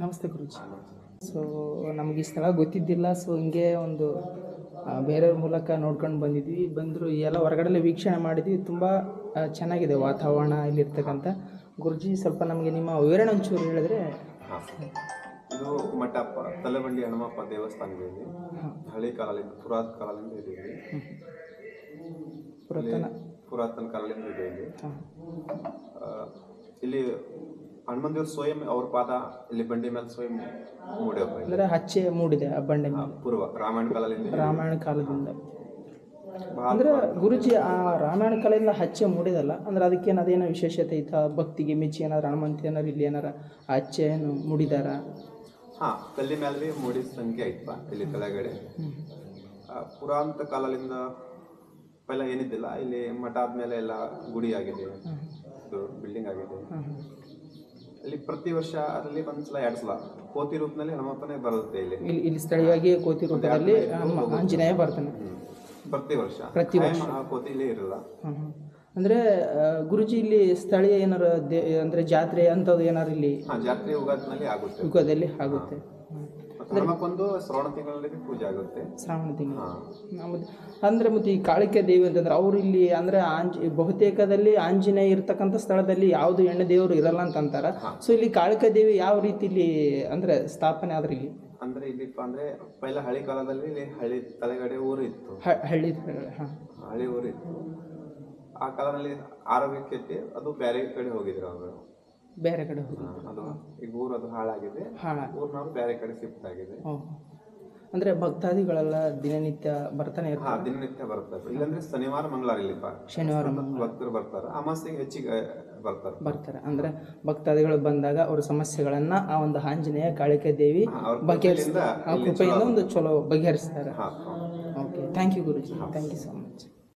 ನಮಸ್ತೆ ಗುರುಜಿ. ಸೊ ನಮಗೆ ಈ ಸ್ಥಳ ಗೊತ್ತಿದ್ದಿಲ್ಲ. ಸೊ ಹಿಂಗೆ ಒಂದು ಬೇರೆಯವ್ರ ಮೂಲಕ ನೋಡ್ಕೊಂಡು ಬಂದಿದ್ವಿ. ಬಂದರು ಎಲ್ಲ ಹೊರಗಡೆಲ್ಲ ವೀಕ್ಷಣೆ ಮಾಡಿದ್ವಿ. ತುಂಬ ಚೆನ್ನಾಗಿದೆ ವಾತಾವರಣ ಇಲ್ಲಿರ್ತಕ್ಕಂಥ. ಗುರುಜಿ ಸ್ವಲ್ಪ ನಮಗೆ ನಿಮ್ಮ ವಿವರಣೆ ಒಂಚೂರು ಹೇಳಿದ್ರೆ. ಇದು ಮಠಪ್ಪ ತಲೆಬಂಡಿ ಹನುಮಪ್ಪ ದೇವಸ್ಥಾನ ಇದೆ ಹಳೆ ಕಾಲದಿಂದ ಪುರಾತನ ಕಾಲದಿಂದ ಇದೆ ಇಲ್ಲಿ. ಪುರಾತನ. ಪುರಾತನ ಕಾಲದಿಂದ ಇದೆ ಇಲ್ಲಿ. ಆ, ಇಲ್ಲಿ ಹನುಮಂತ ದೇವ್ರ ಸ್ವಯಂ ಅವ್ರ ಪಾದ ಇಲ್ಲಿ ಬಂಡೆ ಮೇಲೆ ಸ್ವಯಂ ಮೂಡಿ ಅಂದರೆ ಹಚ್ಚೆ ಮೂಡಿದೆ ಆ ಬಂಡೆ ಮೇಲೆ. ಪೂರ್ವ ರಾಮಾಯಣ ಕಾಲದಿಂದ. ರಾಮಾಯಣ ಕಾಲದಿಂದ. ಅಂದ್ರೆ ಗುರುಜಿ ಆ ರಾಮಾಯಣ ಕಾಲದಿಂದ ಹಚ್ಚೆ ಮೂಡಿದಲ್ಲ ಅಂದ್ರೆ ಅದಕ್ಕೇನು ಅದೇನೋ ವಿಶೇಷತೆ ಐತ ಭಕ್ತಿಗೆ ಮಿಚ್ಚಿ ಏನಾದ್ರು ಹನುಮಂತ ಏನಾರು ಇಲ್ಲಿ ಏನಾರ ಹಚ್ಚೆ ಏನು ಮೂಡಿದಾರ? ಹಾ ಕಲ್ಲಿ ಮೇಲೆ ಮೂಡಿದ ಸಂಖ್ಯೆ ಐತಪ್ಪ ಇಲ್ಲಿ ಕೆಳಗಡೆ. ಆ, ಪುರಾಂತ ಕಾಲದಿಂದ ಪೆಲ್ಲ ಏನಿದ್ದಿಲ್ಲ ಇಲ್ಲಿ ಮಠ ಆದ್ಮೇಲೆ ಎಲ್ಲ ಗುಡಿ ಆಗಿದೆ. ಬಿಲ್ಡಿಂಗ್ ಆಗಿದೆ. ಇಲ್ಲಿ ಪ್ರತಿ ವರ್ಷ ಅದರಲ್ಲಿ ಒಂದ್ಸಲ ಎರಡ್ ಸಲ. ಕೋತಿ ರೂಪದಲ್ಲಿ ಹನುಮಪ್ಪನೇ ಬರುತ್ತೆ ಇಲ್ಲಿ. ಇಲ್ಲಿ ಇಲ್ಲಿ ಸ್ಥಳೀಯವಾಗಿ ಕೋತಿ ರೂಪದಲ್ಲಿ ಆಂಜನೇಯ ಬರ್ತಾನೆ. ಪ್ರತಿ ವರ್ಷ. ಪ್ರತಿ ವರ್ಷ. ಆ ಕೋತಿ ಇಲ್ಲೇ ಇರಲ್ಲ. ಹ್ಮ್ ಹ್ಮ್. ಅಂದ್ರೆ ಆ, ಗುರುಜಿ ಇಲ್ಲಿ ಸ್ಥಳೀಯ ಏನಾರ ದೇ ಅಂದ್ರೆ ಜಾತ್ರೆ ಅಂಥದ್ದು ಏನಾರು ಇಲ್ಲಿ? ಹಾ ಜಾತ್ರೆ ಯುಗಾದಿನಲ್ಲಿ ಆಗುತ್ತೆ. ಯುಗದಲ್ಲಿ ಆಗುತ್ತೆ. ಹ್ಮ್. ಶ್ರಾವಣ ತಿಂಗಳಲ್ಲಿ ಪೂಜೆ ಆಗುತ್ತೆ. ಶ್ರಾವಣ ತಿಂಗಳು. ಅಂದ್ರೆ ಮತ್ತೆ ಈ ಕಾಳಿಕೆ ದೇವಿ ಅಂತಂದ್ರೆ ಅವ್ರು ಇಲ್ಲಿ ಅಂದ್ರೆ ಆಂಜ್ ಬಹುತೇಕದಲ್ಲಿ ಆಂಜನೇಯ ಇರ್ತಕ್ಕಂಥ ಸ್ಥಳದಲ್ಲಿ ಯಾವುದು ಹೆಣ್ಣು ದೇವರು ಇರಲ್ಲ ಅಂತ ಅಂತಾರ. ಸೊ ಇಲ್ಲಿ ಕಾಳಿಕೆ ದೇವಿ ಯಾವ ರೀತಿ ಇಲ್ಲಿ ಅಂದ್ರೆ ಸ್ಥಾಪನೆ ಆದ್ರೆ ಇಲ್ಲಿ? ಅಂದ್ರೆ ಇಲ್ಲಿಪ್ಪ ಅಂದ್ರೆ ಪೈಲ ಹಳಿ ಕಾಲದಲ್ಲಿ ಇಲ್ಲಿ ಹಳ್ಳಿ ತಲೆಗಡೆ ಊರು ಇತ್ತು. ಹಳ್ಳಿ ಹಳ್ಳಿ ಊರು ಇತ್ತು. ಆ ಕಾಲದಲ್ಲಿ ಆರೋಗ್ಯಕ್ಕೆ ಅದು ಬೇರೆ ಕಡೆ ಹೋಗಿದ್ರು ಅವರು. ಬೇರೆ ಕಡೆ ಹೋಗಿ. ಅದು ಈಗ ಊರದು ಹಾಳಾಗಿದೆ. ಹಾಳಾಗಿ ಊರ್ನವ್ರು ಬೇರೆ ಕಡೆ ಶಿಫ್ಟ್ ಆಗಿದೆ. ಅಂದ್ರೆ ಭಕ್ತಾದಿಗಳೆಲ್ಲ ದಿನನಿತ್ಯ ಬರ್ತಾನೆ ಹಾ ಇರ್ತಾರೆ. ದಿನನಿತ್ಯ ಬರ್ತಾರೆ. ಇಲ್ಲಾಂದ್ರೆ ಶನಿವಾರ ಮಂಗಳವಾರ ಶನಿವಾರ ಭಕ್ತರು ಬರ್ತಾರೆ. ಅಮಾಸೆಗೆ ಹೆಚ್ಚಿಗೆ ಬರ್ತಾರೆ. ಬರ್ತಾರೆ. ಅಂದ್ರೆ ಭಕ್ತಾದಿಗಳು ಬಂದಾಗ ಅವ್ರ ಸಮಸ್ಯೆಗಳನ್ನ ಆ ಒಂದು ಆಂಜನೇಯ ಕಾಳಿಕೆ ದೇವಿ ಹಾ, ಅವ್ರ ಬಗೆಹರಿಸ್ತಾರೆ ಕೃಪೆಯಿಂದ ಆ ಇಲ್ಲಿ ಕೃಪೆಯಿಂದ ಒಂದು ಚಲೋ ಬಗೆಹರಿಸ್ತಾರೆ. ಹಾ okay thank you Guruji. Thank you so much